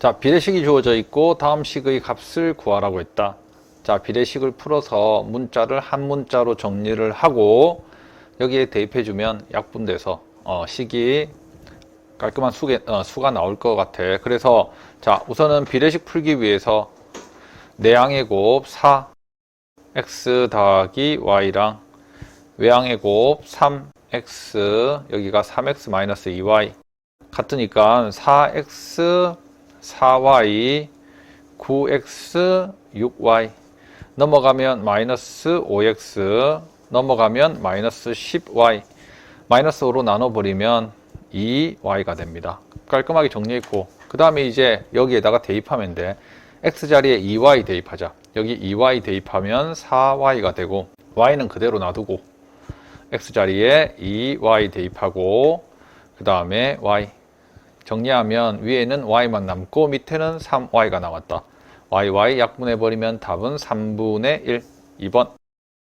자, 비례식이 주어져 있고 다음 식의 값을 구하라고 했다. 자, 비례식을 풀어서 문자를 한 문자로 정리를 하고 여기에 대입해 주면 약분돼서 어, 식이 깔끔한 수게, 어, 수가 나올 것 같아. 그래서 자, 우선은 비례식 풀기 위해서 내항의 곱 4 x 더하기 y랑 외항의 곱 3x 여기가 3x 마이너스 2y 같으니까 4x 4y 9x 6y 넘어가면 마이너스 5x 넘어가면 마이너스 10y 마이너스 5로 나눠버리면 2y가 됩니다. 깔끔하게 정리했고 그 다음에 이제 여기에다가 대입하면 돼. x자리에 2y 대입하자. 여기 2y 대입하면 4y가 되고 y는 그대로 놔두고 x자리에 2y 대입하고 그 다음에 y 정리하면 위에는 y만 남고 밑에는 3y가 나왔다. yy 약분해버리면 답은 3분의 1 2번